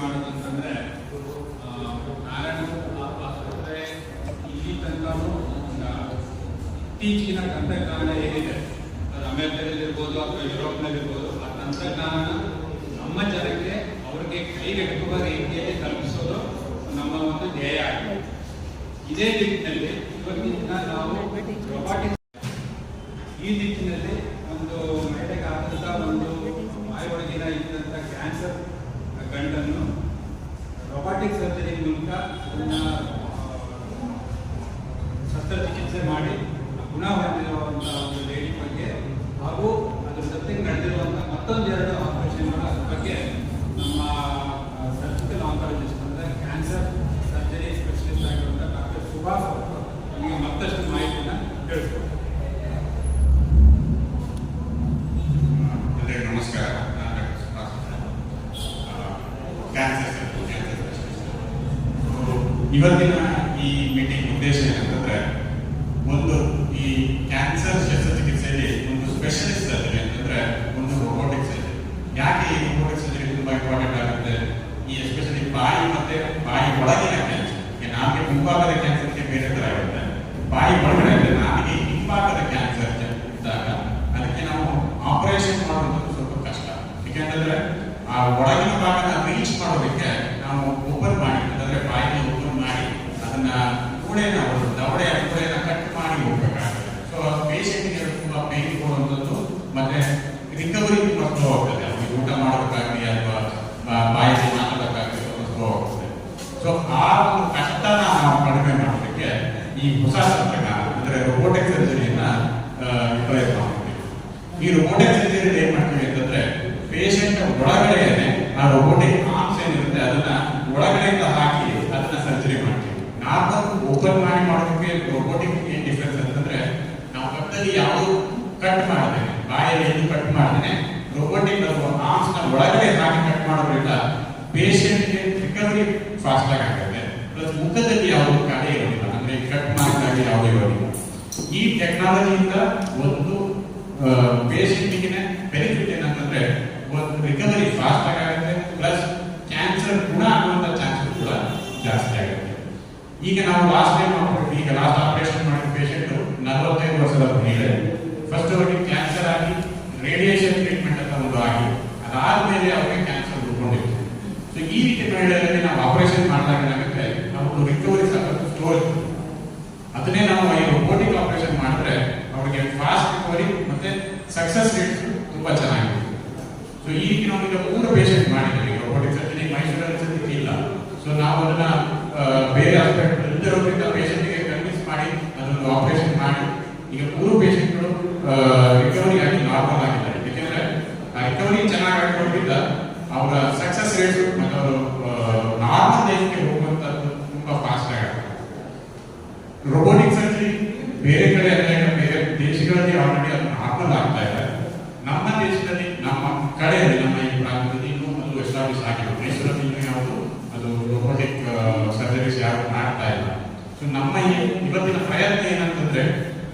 ಮಾಡೋದಂತಂದ್ರೆ ನಾರಾಯಣ ಆಸ್ಪತ್ರೆ ಇಲ್ಲಿ ತನಕನೂ ಇತ್ತೀಚಿನ ತಂತ್ರಜ್ಞಾನ ಏನಿದೆ, ಅದು ಅಮೆರಿಕದಲ್ಲಿರ್ಬೋದು ಅಥವಾ ಯುರೋಪ್ನಲ್ಲಿರ್ಬೋದು ಆ ತಂತ್ರಜ್ಞಾನ ನಮ್ಮ ಜನಕ್ಕೆ ಅವ್ರಿಗೆ ಕೈಗೆಟುಕುವ ರೀತಿಯಲ್ಲಿ ತಲುಪಿಸೋದು ನಮ್ಮ ಒಂದು ಧ್ಯೇಯ ಆಗಿದೆ. ಇದೇ ನಿಟ್ಟಿನಲ್ಲಿ ಇವತ್ತಿನ ನಾವು ರೊಬಾಟಿಕ್ಸ್ ಇವತ್ತಿನ ಈ ಮೀಟಿಂಗ್ ಉದ್ದೇಶ ಏನಂತಂದ್ರೆ, ಒಂದು ಈ ಕ್ಯಾನ್ಸರ್ ಶಸ್ತ್ರಚಿಕಿತ್ಸೆಯಲ್ಲಿ ಒಂದು ಸ್ಪೆಷಲಿಸ್ಟ್ ಸರ್ಜರಿ ಅಂತಂದ್ರೆ ಒಂದು ರೋಬೋಟಿಕ್ ಸರ್ಜರಿ ಯಾಕೆ ಈ ರೋಬೋಟಿಕ್ ಸರ್ಜರಿ ತುಂಬಾ ಇಂಪಾರ್ಟೆಂಟ್ ಆಗುತ್ತೆ? ಈ ಎಸ್ಪೆಷಲಿ ಬಾಯಿ ಮತ್ತೆ ಬಾಯಿ ಒಳಗಿನ ಕ್ಯಾನ್ಸರ್ ನಾಲ್ಗೆ ಮುಂಭಾಗದ ಕ್ಯಾನ್ಸರ್ಗೆ ಬೇರೆ ತರ ಆಗುತ್ತೆ. ಬಾಯಿ ಒಳಗಡೆ ಅಂದ್ರೆ ನಾಲಿಗೆ ಹಿಂಭಾಗದ ಕ್ಯಾನ್ಸರ್ ಇದ್ದಾಗ ಅದಕ್ಕೆ ನಾವು ಆಪರೇಷನ್ ಮಾಡುವುದು ಸ್ವಲ್ಪ ಕಷ್ಟ. ಯಾಕೆಂತಂದ್ರೆ ಆ ಒಳಗಿನ ಭಾಗನ ರೀಚ್ ಮಾಡೋದಕ್ಕೆ ನಾವು ಓಪನ್ ಮಾಡಿ ಅಂತಂದ್ರೆ ಬಾಯಿಗೆ ಓಪನ್ ಮಾಡಿ ಅದನ್ನ ಮೂಳೆನ ಒಂದು ದವಡೆ ಕೂಡೆನ ಕಟ್ ಮಾಡಿ ಹೋಗ್ಬೇಕಾಗುತ್ತೆ. ಸೊ ಪೇಷಂಟ್ಗೆ ತುಂಬಾ ಪೇನ್ ಕೊಡುವಂಥದ್ದು ಮತ್ತೆ ರಿಕವರಿ ತುಂಬಾ ಆಗ್ತದೆ ಅವ್ರಿಗೆ ಊಟ ಮಾಡೋದಕ್ಕಾಗಲಿ ಅಥವಾ ಬಾಯಿಗೆ ಮಾತಾಡೋಕ್ಕಾಗಲಿ ಸ್ವಲ್ಪ ಸ್ಲೋ ಆಗ್ತದೆ ಸೊ ಆ ಒಂದು ಕಷ್ಟನ ನಾವು ಕಡಿಮೆ ಮಾಡೋದಕ್ಕೆ ಈ ಹೊಸ ತಂತ್ರಜ್ಞಾನ ಅಂದ್ರೆ ರೋಬೋಟಿಕ್ ಸರ್ಜರಿಯನ್ನ ಯುಟಿಲೈಸ್ ಮಾಡ್ತೀವಿ. ಈ ರೋಬೋಟಿಕ್ ಸರ್ಜರಿ ಏನ್ ಮಾಡ್ತೀವಿ ಅಂತಂದ್ರೆ ಪೇಷಂಟ್ ಒಳಗಡೆನೆ ಆ ರೋಬೋಟಿಕ್ ಆರ್ಮ್ಸ್ ಏನಿರುತ್ತೆ ಅದನ್ನ ಒಳಗಡೆಯಿಂದ ಹಾಕಿ ಅದನ್ನ ಸರ್ಜರಿ ಮಾಡ್ತೀವಿ. ನಾರ್ಮಲ್ ಓಪನ್ ಮಾಡಿ ಮಾಡೋದಕ್ಕೆ ರೋಬೋಟಿಕ್ ಏನ್ ಡಿಫ್ರೆನ್ಸ್ ಅಂತಂದ್ರೆ ಪಕ್ಕದಲ್ಲಿ ಯಾವುದು ಕಟ್ ಮಾಡ್ತೇನೆ. ಬಾಯಲ್ಲಿ ಕಟ್ ಮಾಡ್ತೇನೆ ರೋಬೋಟಿಕ್ ಆರ್ಮ್ಸ್ನ ಒಳಗಡೆ ಹಾಕಿ ಕಟ್ ಮಾಡೋದ್ರಿಂದ ಪೇಷಂಟ್ಗೆ ರಿಕವರಿ ಫಾಸ್ಟ್ ಆಗಿ ಆಗುತ್ತೆ ಪ್ಲಸ್ ಮುಖದಲ್ಲಿ ಯಾವುದು ಕಲೆ ಇರೋದಿಲ್ಲ. ಅಂದ್ರೆ ಕಟ್ ಮಾಡಿದಾಗ ಯಾವುದೇ ಇರೋದಿಲ್ಲ. ಈ ಟೆಕ್ನಾಲಜಿಯಿಂದ ಒಂದು ಪೇಷಂಟ್ಗೆ ಬೆನಿಫಿಟ್ ಏನಂತಂದ್ರೆ ಒಂದು ರಿಕವರಿ ಫಾಸ್ಟ್ ಆಗುತ್ತೆ. ಪ್ಲಸ್ ಕ್ಯಾನ್ಸರ್ ಗುಣ ಆಗುವಂತ ಚಾನ್ಸಸ್ ಕೂಡ ಜಾಸ್ತಿ ಆಗುತ್ತೆ. ಈಗ ನಾವು ಲಾಸ್ಟ್ ಟೈಮ್ ಈಗ ಲಾಸ್ಟ್ ಆಪರೇಷನ್ ಮಾಡಿದ ಪೇಷಂಟ್ ನಲವತ್ತೈದು ವರ್ಷದ ಮಹಿಳೆ. ಫಸ್ಟ್ ಅವರಿಗೆ ಕ್ಯಾನ್ಸರ್ ಆಗಿ ರೇಡಿಯೇಷನ್ ಟ್ರೀಟ್ಮೆಂಟ್ ಅಂತ ಒಂದು ಆಗಿ ಅದಾದ್ಮೇಲೆ ಅವರಿಗೆ ಕ್ಯಾನ್ಸರ್ ಉಳ್ಕೊಂಡಿತ್ತು ಸೊ ಈ ರೀತಿ ಮಹಿಳೆಯರಲ್ಲಿ ನಾವು ಆಪರೇಷನ್ ಮಾಡಿದಾಗ ಏನಾಗುತ್ತೆ? ನಾವು ರಿಕವರಿ ಸಾಕಷ್ಟು ಸ್ಲೋ ಇತ್ತು ಅದನ್ನೇ ನಾವು ಈ ರೋಬೋಟಿಕ್ ಆಪರೇಷನ್ ಮಾಡಿದ್ರೆ ಅವರಿಗೆ ಫಾಸ್ಟ್ ರಿಕವರಿ ಮತ್ತೆ ಸಕ್ಸಸ್ ರೇಟ್ ತುಂಬಾ ಚೆನ್ನಾಗಿದೆ ಸೊ ಈ ರೀತಿ ನಾವು ಈಗ ಪೇಷಂಟ್ ಮಾಡಿದ್ದೀವಿ ರೋಬೋಟಿಕ್ ಸರ್ಜರಿ ಮೈಸೂರಲ್ಲಿ ಸದ್ಯಕ್ಕೆ ಇಲ್ಲ ಸೊ ನಾವು ಅದನ್ನ ಆ, ಬೇರೆ ಹಾಸ್ಪಿಟಲ್ ಇಲ್ಲಿರೋದ್ರಿಂದ ಪೇಷಂಟ್ಗೆ ಕನ್ವಿನ್ಸ್ ಮಾಡಿ ಅದೊಂದು ಆಪರೇಷನ್ ಮಾಡಿ ಈಗ ಮೂರು ಪೇಷಂಟ್ಗಳು ರಿಕವರಿ ಆಗಿ ನಾರ್ಮಲ್ ಆಗಿದ್ದಾರೆ. ಯಾಕೆಂದ್ರೆ ರಿಕವರಿ ಚೆನ್ನಾಗಿ ಆಗಿಕೊಂಡಿದ್ದ ಅವರ ಸಕ್ಸಸ್ ರೇಟ್ ಮತ್ತು ಅವರು ನಾರ್ಮಲ್ ಲೈಫ್ಗೆ ಹೋಗುವಂತ ತುಂಬಾ ಫಾಸ್ಟ್ ಆಗುತ್ತೆ ರೋಬೋಟಿಕ್ ಸರ್ಜರಿ ಬೇರೆ ಕಡೆ ಅಂದ್ರೆ ಬೇರೆ ದೇಶಗಳಲ್ಲಿ ಆಲ್ರೆಡಿ ಅದು ನಾರ್ಮಲ್ ಆಗ್ತಾ ಇದೆ. ನಮ್ಮ ದೇಶದಲ್ಲಿ, ನಮ್ಮ ಕಡೆಯಲ್ಲಿ, ನಮ್ಮ ಈ ಪ್ರಾಂತದಲ್ಲಿ ಇನ್ನೂ ಒಂದು ಎಸ್ಟಾಬ್ಲಿಷ್ ಆಗಿದೆ ಮೈಸೂರಲ್ಲಿ ಇನ್ನೂ ಯಾವುದು, ಅದು ರೋಬೋಟಿಕ್ ಸರ್ಜರಿಸ್ ಯಾರು ಮಾಡ್ತಾ ಇಲ್ಲ. ಸೊ ನಮ್ಮ ಇವತ್ತಿನ ಪ್ರಯತ್ನ ಏನಂತಂದ್ರೆ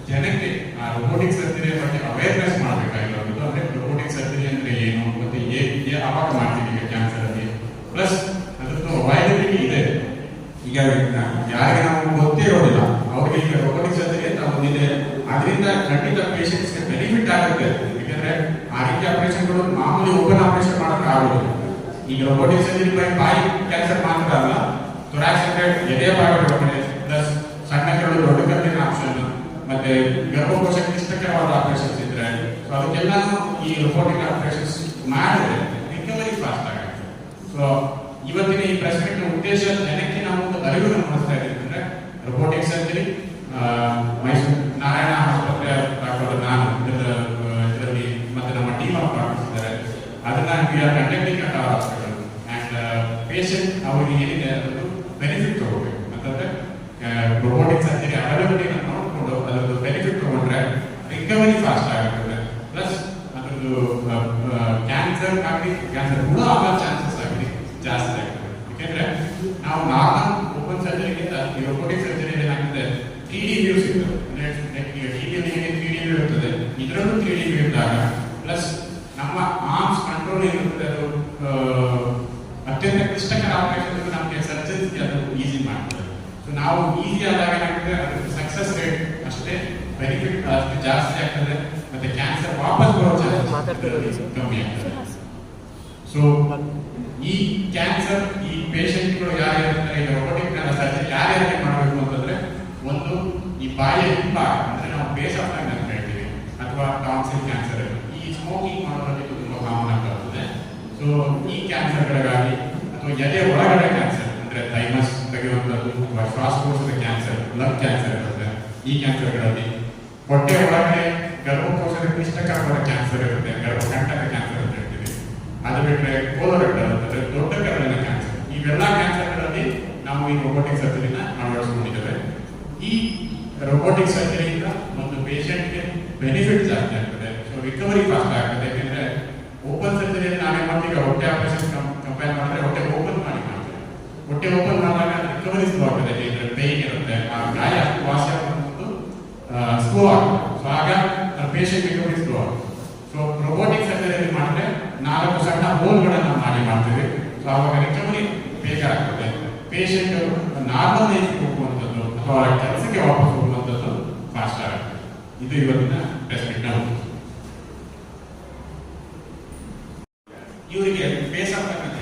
ಜನಕ್ಕೆ ಆ ರೋಬೋಟಿಕ್ ಸರ್ಜರಿ ಬಗ್ಗೆ ಅವೇರ್ನೆಸ್ ಮಾಡಬೇಕಾಗಿರೋದು. ಅಂದ್ರೆ ರೋಬೋಟಿಕ್ ಸರ್ಜರಿ ಅಂದ್ರೆ ಏನು ಮತ್ತೆ ಹೇಗೆ ಅವಾಗ ಮಾಡ್ತೀವಿ ಈಗ ಕ್ಯಾನ್ಸರ್ ಅಲ್ಲಿ? ಪ್ಲಸ್ ಅದ್ರದ್ದು ಅವೈಲಬಿಲಿಟಿ ಇದೆ. ಈಗ ಯಾರಿಗೆ ನಾವು ಗೊತ್ತಿರೋದಿಲ್ಲ ಅವ್ರಿಗೆ ಈಗ ರೋಬೋಟಿಕ್ ಸರ್ಜರಿ ಅಂತ ಬಂದಿದೆ. ಅದರಿಂದ ಖಂಡಿತ ಪೇಷಂಟ್ಸ್ಗೆ ಬೆನಿಫಿಟ್ ಆಗುತ್ತೆ. ಯಾಕಂದ್ರೆ ಆ ರೀತಿ ಆಪರೇಷನ್ಗಳು ಮಾಮೂಲಿ ಓಪನ್ ಆಪರೇಷನ್ ಮಾಡಕ್ ಆಗೋದಿಲ್ಲ. ಈಗ ರೋಬೋಟಿಕ್ ಸರ್ಜರಿ ಬೈ ಬಾಯಿ ಕ್ಯಾನ್ಸರ್ ಮಾತ್ರ ಅಲ್ಲ ಎದೆ ಒಳಗಡೆ ಪ್ಲಸ್ ಸಣ್ಣ ಕರಳು ದೊಡ್ಡ ಕರಳಿನ ಆಪ್ಷನ್ ಮತ್ತೆ ಗರ್ಭಕೋಶ ಕ್ಲಿಷ್ಟಕರವಾದ ಆಪರೇಷನ್ಸ್ ಇದ್ರೆ ಸೊ ಅದಕ್ಕೆಲ್ಲ ಈ ರೋಬೋಟಿಕ್ ಆಪರೇಷನ್ಸ್ ಮಾಡಿದ್ರೆ ರಿಕವರಿ ಫಾಸ್ಟ್ ಆಗುತ್ತೆ. ಸೊ ಇವತ್ತಿನ ಈ ಪ್ರೆಸ್ ಮೀಟ್ ಉದ್ದೇಶ, ಜನಕ್ಕೆ ನಾವು ಒಂದು ಅರಿವನ್ನು ಮೂಡಿಸ್ತಾ ಇದ್ದೀವಿ. ಅಂದ್ರೆ ರೋಬೋಟಿಕ್ ಸರ್ಜರಿ ಮೈಸೂರು ನಾರಾಯಣ ಆಸ್ಪತ್ರೆ ಡಾಕ್ಟರ್ ನಾನು, ಇದರ, ಇದರಲ್ಲಿ ಮತ್ತೆ ನಮ್ಮ ಟೀಮ್ ಆಫ್ ಡಾಕ್ಟರ್ಸ್ ಅದನ್ನ we are conducting at our hospital and patient ಅವರಿಗೆ ಏನಿದೆ ಅದನ್ನು ಬೆನಿಫಿಟ್ ತಗೋಬೇಕು. ಅಂತಂದ್ರೆ ರೋಬೋಟಿಕ್ ಸರ್ಜರಿ ಅವೈಲಬಿಲಿಟಿ ನೋಡಿಕೊಂಡು ಅದರದ್ದು ಬೆನಿಫಿಟ್ ತಗೊಂಡ್ರೆ ರಿಕವರಿ ಫಾಸ್ಟ್ ಆಗುತ್ತೆ ಪ್ಲಸ್ ಅದರದ್ದು ಕ್ಯಾನ್ಸರ್ ಆಗಲಿ ಕ್ಯಾನ್ಸರ್ ಕೂಡ ಆಗೋ ಚಾನ್ಸಸ್ ಆಗಲಿ ಜಾಸ್ತಿ ಆಗ್ತದೆ ಯಾಕೆಂದ್ರೆ ನಾವು ನಾರ್ಮಲ್ ಓಪನ್ ಸರ್ಜರಿಗಿಂತ ಈ ರೋಬೋಟಿಕ್ ಸರ್ಜರಿ ಏನಾಗುತ್ತೆ? ತ್ರೀ ಡಿ ವ್ಯೂ ಸಿಗ್ತದೆ. ಅಂದ್ರೆ ಟಿವಿಯಲ್ಲಿ ಹೇಗೆ ತ್ರೀ ಡಿ ವ್ಯೂ ಇರ್ತದೆ. ಇದರಲ್ಲೂ ತ್ರೀ ಡಿ ವ್ಯೂ ಇದ್ದಾಗ ಪ್ಲಸ್ ನಮ್ಮ ಆರ್ಮ್ಸ್ ಕಂಟ್ರೋಲ್ ಅದು ಆ, ಅತ್ಯಂತ ಕ್ಲಿಷ್ಟಕರ ಆಪರೇಷನ್ ನಮಗೆ ಸರ್ಜರಿ ಅದು ಈಸಿ ಮಾಡಿ ಸೊ ನಾವು ಈಸಿ ಆದಾಗ ಏನಾಗ್ತದೆ ಅದ್ರ ಸಕ್ಸಸ್ ರೇಟ್ ಅಷ್ಟೇ ಬೆನಿಫಿಟ್ ಅಷ್ಟು ಜಾಸ್ತಿ ಆಗ್ತದೆ, ಮತ್ತೆ ಕ್ಯಾನ್ಸರ್ ವಾಪಸ್ ಬರೋ ಚಾನ್ಸಸ್. ಕಮ್ಮಿ ಆಗ್ತದೆ ಸೊ ಈ ಕ್ಯಾನ್ಸರ್ ಈ ಪೇಷಂಟ್ಗಳು ಯಾರ್ಯಾರು ಈ ಈಗ robotic ಸರ್ಜರಿ ಯಾರ್ಯಾರಿಗೆ ಮಾಡಬೇಕು ಅಂತಂದ್ರೆ, ಒಂದು ಈ ಬಾಯಿಯ ಹಿಂಭಾಗ ಅಂದ್ರೆ ನಾವು ಬೇಸ್ ಆಫ್ ಅಂತ ಹೇಳ್ತೀವಿ, ಅಥವಾ ಟಾನ್ಸಿಲ್ ಕ್ಯಾನ್ಸರ್ ಈ ಸ್ಮೋಕಿಂಗ್ ಮಾಡೋದ್ರಲ್ಲಿ ತುಂಬಾ ಕಾಮನ್ ಆಗ್ತಾ ಹೋಗ್ತದೆ ಸೊ ಈ ಕ್ಯಾನ್ಸರ್ಗಳಿಗಾಗಿ ಅಥವಾ ಎದೆ ಒಳಗಡೆ ಕ್ಯಾನ್ಸರ್ ಅಂದ್ರೆ ಥೈಮಸ್ ಅಥವಾ ಶ್ವಾಸಕೋಶದ ಕ್ಯಾನ್ಸರ್ ಲಂಗ್ ಕ್ಯಾನ್ಸರ್ ಇರುತ್ತೆ ಈ ಕ್ಯಾನ್ಸರ್ಗಳಲ್ಲಿ ಹೊಟ್ಟೆ ಒಳಗಡೆ ಗರ್ಭಕೋಶದ ಕ್ಲಿಷ್ಟಕರವಾದ ಕ್ಯಾನ್ಸರ್ ಇರುತ್ತೆ, ಗರ್ಭಕಂಠದ ಕ್ಯಾನ್ಸರ್ ಅಂತ ಹೇಳ್ತೀವಿ. ಅದು ಬಿಟ್ಟರೆ ಕೋಲೋರೆಕ್ಟಲ್ ಅಂತಂದ್ರೆ ದೊಡ್ಡ ಕರಳಿನ ಕ್ಯಾನ್ಸರ್ ಇವೆಲ್ಲ ಕ್ಯಾನ್ಸರ್ಗಳಲ್ಲಿ ನಾವು ಈ ರೋಬೋಟಿಕ್ ಸರ್ಜರಿನ ಅಳವಡಿಸಿಕೊಂಡಿದ್ದೇವೆ. ಈ ರೋಬೋಟಿಕ್ ಸರ್ಜರಿಯಿಂದ ಒಂದು ಪೇಷಂಟ್ಗೆ ಬೆನಿಫಿಟ್ ಜಾಸ್ತಿ ಆಗ್ತದೆ. ಸೊ ರಿಕವರಿ ಫಾಸ್ಟ್ ಆಗ್ತದೆ ಯಾಕಂದ್ರೆ ಓಪನ್ ಸರ್ಜರಿಯಲ್ಲಿ ನಾವೇ ಮಾಡ್ತೀವಿ ಹೊಟ್ಟೆ ಆಪರೇಷನ್ ಕಂಪೇರ್ ಮಾಡಿದ್ರೆ ಹೊಟ್ಟೆ ಓಪನ್ ಮಾಡಿ ಮಾಡ್ತೀವಿ ಹೊಟ್ಟೆ ಓಪನ್ ಮಾಡಿದಾಗ ರಿಕವರಿ ಸ್ಲೋ ಆಗ್ತದೆ ಯಾಕಂದ್ರೆ ಪೇನ್ ಇರುತ್ತೆ ಆ ಗಾಯ ಅಷ್ಟು ವಾಸಿ ಆಗೋದು ಸ್ಲೋ ಆಗುತ್ತೆ ಸೊ ಆಗ ಸ್ಲೋ ಆಗುತ್ತೆ ಸೊ ರೋಬೋಟಿಕ್ ಸರ್ಜರಿಯಲ್ಲಿ ಮಾಡಿದ್ರೆ ನಾಲ್ಕು ಸಣ್ಣ ಹೋಲ್ಗಳನ್ನು ಮಾಡಿ ಮಾಡ್ತೀವಿ. ಸೊ ಅವಾಗ ರಿಕವರಿ ಬೇಗ ಪೇಷಂಟ್ ನಾರ್ಮಲ್ ಏಜ್ಗೆ ಹೋಗುವಂಥದ್ದು ಅಥವಾ ಅವರ ಕೆಲಸಕ್ಕೆ ವಾಪಸ್ ಹೋಗುವಂಥದ್ದು ಫಾಸ್ಟ್ ಆಗುತ್ತೆ ಇದು ಇವತ್ತಿನ ನಾವು. ಇವರಿಗೆ ಫೇಸ್ ಆಗ್ತಕ್ಕಂಥ